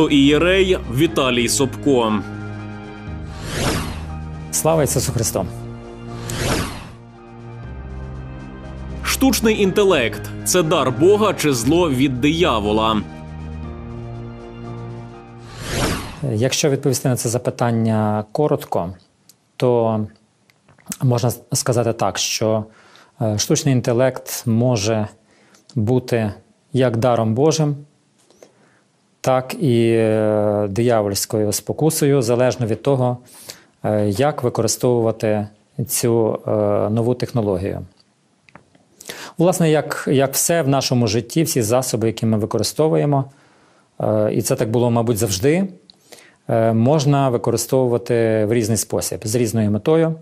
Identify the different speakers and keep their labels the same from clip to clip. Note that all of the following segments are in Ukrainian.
Speaker 1: протоієрей Віталій Собко.
Speaker 2: Слава Ісусу Христу!
Speaker 1: Штучний інтелект це дар Бога чи зло від диявола.
Speaker 2: Якщо відповісти на це запитання коротко, то можна сказати так, що е, штучний інтелект може бути як даром Божим, так і е, диявольською спокусою, залежно від того, е, як використовувати цю е, нову технологію. Власне, як, як все в нашому житті, всі засоби, які ми використовуємо, і це так було, мабуть, завжди, можна використовувати в різний спосіб, з різною метою.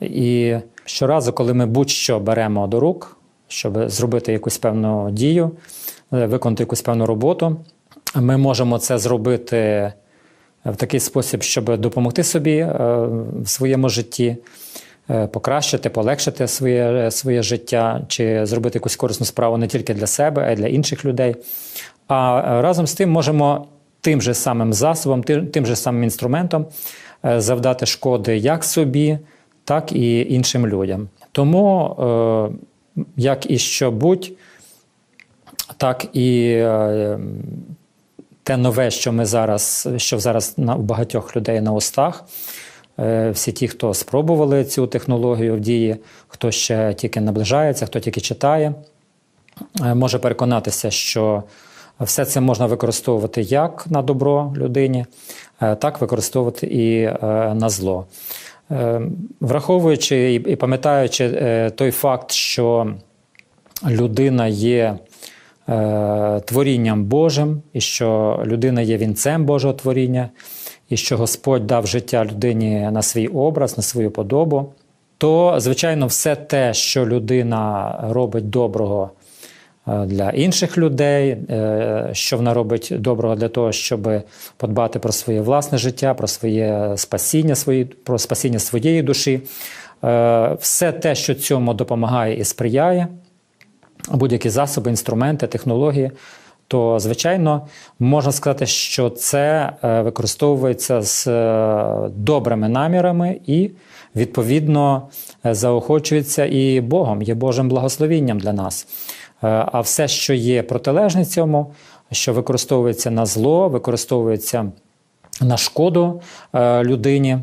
Speaker 2: І щоразу, коли ми будь-що беремо до рук, щоб зробити якусь певну дію, виконати якусь певну роботу, ми можемо це зробити в такий спосіб, щоб допомогти собі е, в своєму житті, е, покращити, полегшити своє, своє життя, чи зробити якусь корисну справу не тільки для себе, а й для інших людей. А е, разом з тим можемо тим же самим засобом, тим, тим же самим інструментом е, завдати шкоди як собі, так і іншим людям. Тому, е, як і що будь, так і е, те нове, що ми зараз, що зараз на, у багатьох людей на устах. Е, Всі ті, хто спробували цю технологію в дії, хто ще тільки наближається, хто тільки читає, е, може переконатися, що все це можна використовувати як на добро людині, так використовувати і на зло. Враховуючи і пам'ятаючи той факт, що людина є е, творінням Божим, і що людина є вінцем Божого творіння, і що Господь дав життя людині на свій образ, на свою подобу, то, звичайно, все те, що людина робить доброго е, для інших людей, е, що вона робить доброго для того, щоб подбати про своє власне життя, про своє спасіння, свої, про спасіння своєї душі, все те, що цьому допомагає і сприяє, будь-які засоби, інструменти, технології, то звичайно можна сказати, що це е, використовується з е, добрими намірами і відповідно е, заохочується і Богом, є Божим благословінням для нас. А все, що є протилежне цьому, що використовується на зло, використовується на шкоду людині.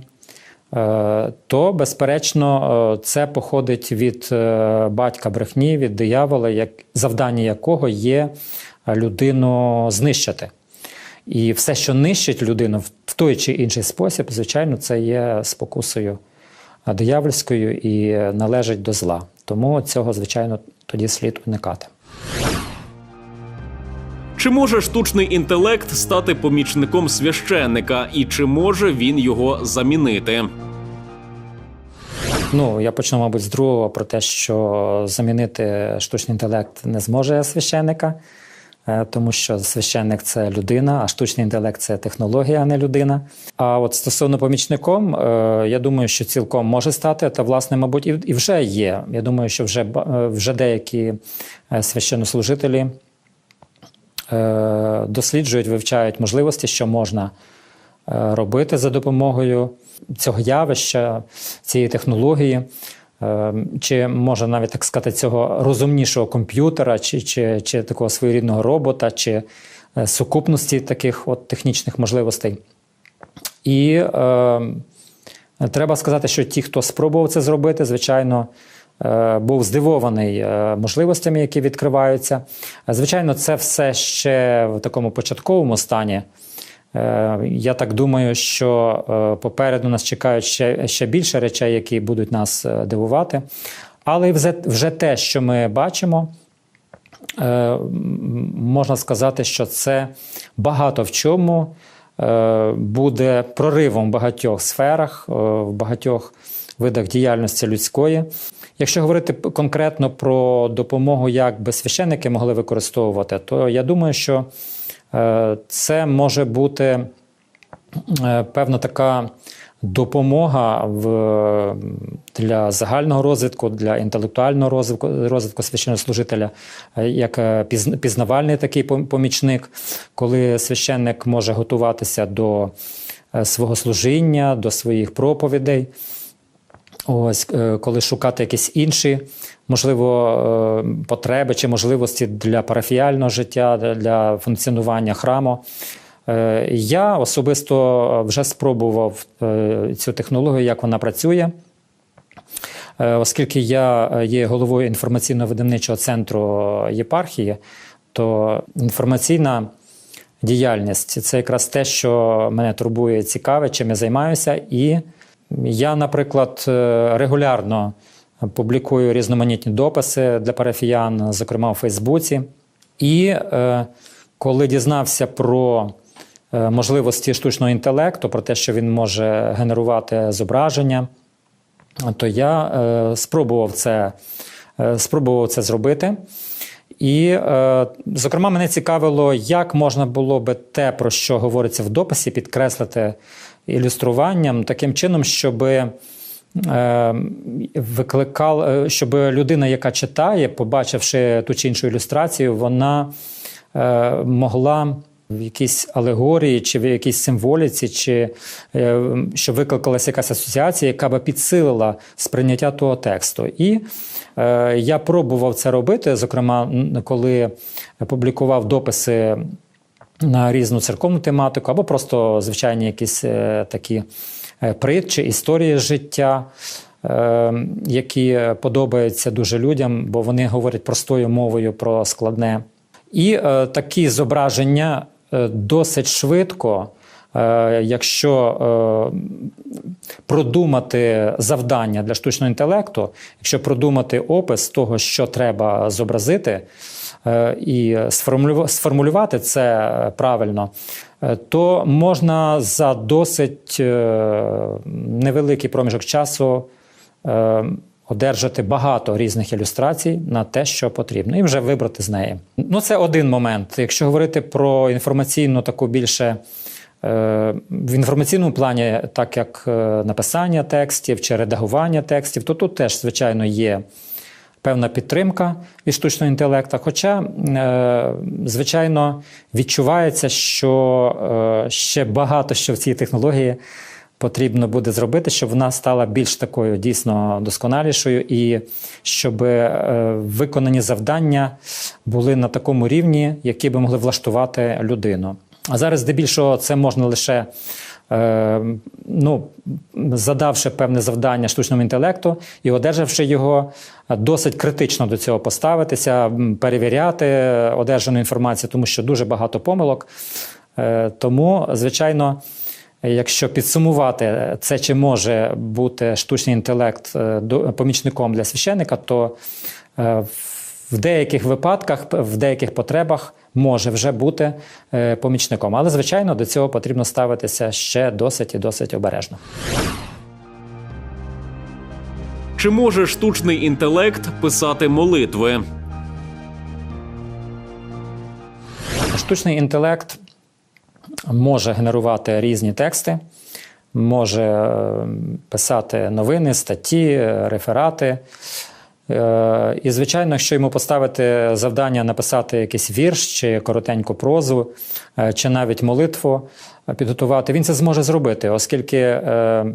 Speaker 2: Е, то, безперечно, е, це походить від е, батька брехні, від диявола, як, завдання якого є людину знищити. І все, що нищить людину в той чи інший спосіб, звичайно, це є спокусою диявольською і належить до зла. Тому цього, звичайно, тоді слід уникати.
Speaker 1: Чи може штучний інтелект стати помічником священника, і чи може він його замінити?
Speaker 2: Ну, я почну, мабуть, з другого про те, що замінити штучний інтелект не зможе священника, е, тому що священник це людина, а штучний інтелект це технологія, а не людина. А от стосовно помічником, е, я думаю, що цілком може стати, та власне, мабуть, і вже є. Я думаю, що вже, е, вже деякі священнослужителі досліджують, вивчають можливості, що можна е, робити за допомогою цього явища, цієї технології, е, чи може навіть так сказати, цього розумнішого комп'ютера, чи, чи, чи такого своєрідного робота, чи е, сукупності таких от технічних можливостей. І е, треба сказати, що ті, хто спробував це зробити, звичайно, е, був здивований е, можливостями, які відкриваються. Е, Звичайно, це все ще в такому початковому стані. Е, Я так думаю, що е, попереду нас чекають ще, ще більше речей, які будуть нас е, дивувати. Але вже, вже те, що ми бачимо, е, можна сказати, що це багато в чому е, буде проривом в багатьох сферах, е, в багатьох видах діяльності людської. Якщо говорити конкретно про допомогу, як би священники могли використовувати, то я думаю, що е, це може бути е, певна така допомога в, для загального розвитку, для інтелектуального розвитку, розвитку священнослужителя, е, як пізнавальний такий помічник, коли священник може готуватися до свого служіння, до своїх проповідей. Ось, е, коли шукати якісь інші, можливо, е, потреби чи можливості для парафіяльного життя, для- функціонування храму. Е, Я особисто вже спробував цю технологію, як вона працює. Оскільки я є головою інформаційно-видавничого центру єпархії, то інформаційна діяльність це якраз те, що мене турбує, цікаве, чим я займаюся. І я, наприклад, е, регулярно публікую різноманітні дописи для парафіян, зокрема у Фейсбуці. І е, коли дізнався про е, можливості штучного інтелекту, про те, що він може генерувати зображення, то я спробував це, спробував це зробити. І, зокрема, мене цікавило, як можна було би те, про що говориться в дописі, підкреслити ілюструванням таким чином, щоб е, викликав, е, щоб людина, яка читає, побачивши ту чи іншу ілюстрацію, вона е, могла в якійсь алегорії, чи в якійсь символіці, чи щоб викликалася якась асоціація, яка би підсилила сприйняття того тексту. І я пробував це робити, зокрема, коли публікував дописи на різну церковну тематику, або просто звичайні якісь е, такі е, притчі, історії життя, е, які подобаються дуже людям, бо вони говорять простою мовою про складне. І такі зображення досить швидко, якщо продумати завдання для штучного інтелекту, якщо продумати опис того, що треба зобразити, і сформулювати це правильно, е, то можна за досить е, невеликий проміжок часу е, одержати багато різних ілюстрацій на те, що потрібно, і вже вибрати з неї. Ну, це один момент. Якщо говорити про інформаційну таку більше. е, В інформаційному плані, так як е, написання текстів чи редагування текстів, то тут теж, звичайно, є певна підтримка від штучного інтелекту. Хоча, е, звичайно, відчувається, що е, ще багато що в цій технології потрібно буде зробити, щоб вона стала більш такою дійсно досконалішою, і щоб е, виконані завдання були на такому рівні, які би могли влаштувати людину. А зараз, здебільшого, це можна лише. Е, ну, задавши певне завдання штучному інтелекту і одержавши його, досить критично до цього поставитися, перевіряти одержану інформацію, тому що дуже багато помилок. Е, Тому, звичайно, якщо підсумувати це, чи може бути штучний інтелект е, помічником для священника, то е, в деяких випадках, в деяких потребах може вже бути е, помічником. Але, звичайно, до цього потрібно ставитися ще досить і досить обережно.
Speaker 1: Чи може штучний інтелект писати молитви?
Speaker 2: Штучний інтелект може генерувати різні тексти, може е, писати новини, статті, реферати. Е, І, звичайно, якщо йому поставити завдання написати якийсь вірш чи коротеньку прозу, е, чи навіть молитву підготувати, він це зможе зробити, оскільки е,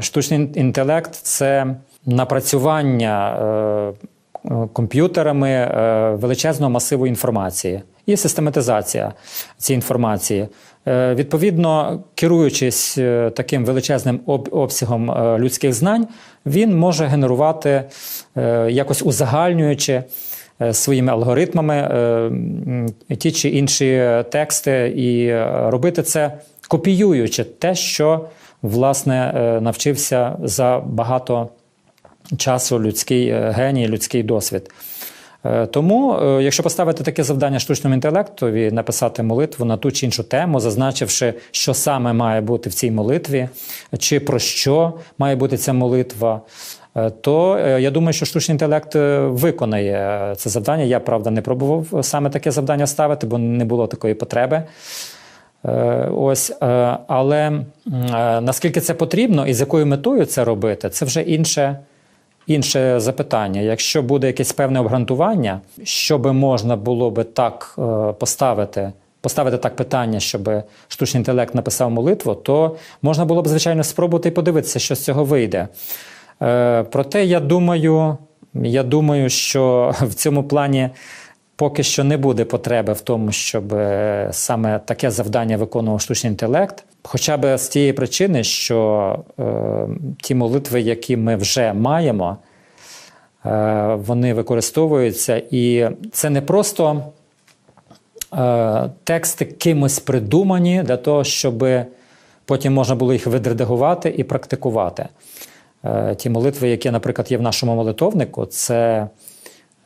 Speaker 2: штучний інтелект це напрацювання комп'ютерами е, величезного масиву інформації і систематизація цієї інформації. Е, Відповідно, керуючись е, таким величезним обсягом е, людських знань, він може генерувати, е, якось узагальнюючи е, своїми алгоритмами е, ті чи інші тексти, і е, робити це копіюючи те, що власне е, навчився за багато часу людський е, геній, людський досвід. Е, Тому, е, якщо поставити таке завдання штучному інтелектові, написати молитву на ту чи іншу тему, зазначивши, що саме має бути в цій молитві, чи про що має бути ця молитва, то я думаю, що штучний інтелект виконає це завдання. Я правда не пробував саме таке завдання ставити, бо не було такої потреби. Ось, але наскільки це потрібно і з якою метою це робити, це вже інше, інше запитання. Якщо буде якесь певне обґрунтування, би можна було би так е, поставити, поставити так питання, щоб штучний інтелект написав молитву, то можна було б, звичайно, спробувати і подивитися, що з цього вийде. Е, Проте я думаю, я думаю, що в цьому плані поки що не буде потреби в тому, щоб е, саме таке завдання виконував штучний інтелект. Хоча б з тієї причини, що е, ті молитви, які ми вже маємо, е, вони використовуються, і це не просто е, тексти кимось придумані для того, щоб потім можна було їх відредагувати і практикувати. Е, Ті молитви, які, наприклад, є в нашому молитовнику, це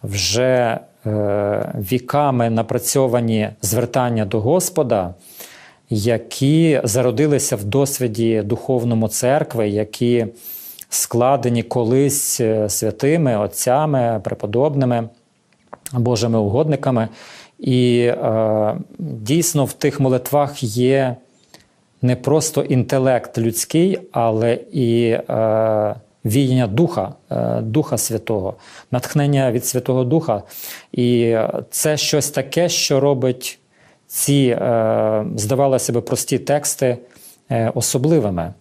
Speaker 2: вже віками напрацьовані звертання до Господа, які зародилися в досвіді духовному церкви, які складені колись е, святими отцями, преподобними. Божими угодниками. І е, дійсно в тих молитвах є не просто інтелект людський, але і е, віяння Духа, е, Духа Святого, натхнення від Святого Духа. І це щось таке, що робить ці, е, здавалося б, прості тексти е, особливими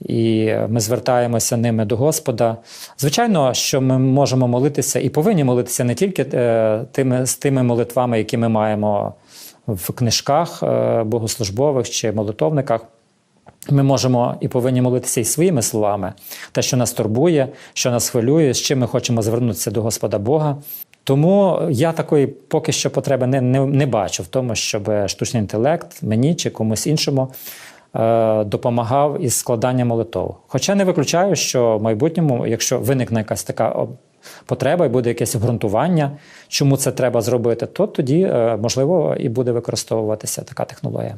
Speaker 2: і ми звертаємося ними до Господа. Звичайно, що ми можемо молитися і повинні молитися не тільки тими, з тими молитвами, які ми маємо в книжках богослужбових чи молитовниках. Ми можемо і повинні молитися і своїми словами, те, що нас турбує, що нас хвилює, з чим ми хочемо звернутися до Господа Бога. Тому я такої поки що потреби не, не, не бачу в тому, щоб штучний інтелект мені чи комусь іншому е, допомагав із складанням молитов. Хоча не виключаю, що в майбутньому, якщо виникне якась така потреба і буде якесь обґрунтування, чому це треба зробити, то тоді, е, можливо, і буде використовуватися така технологія.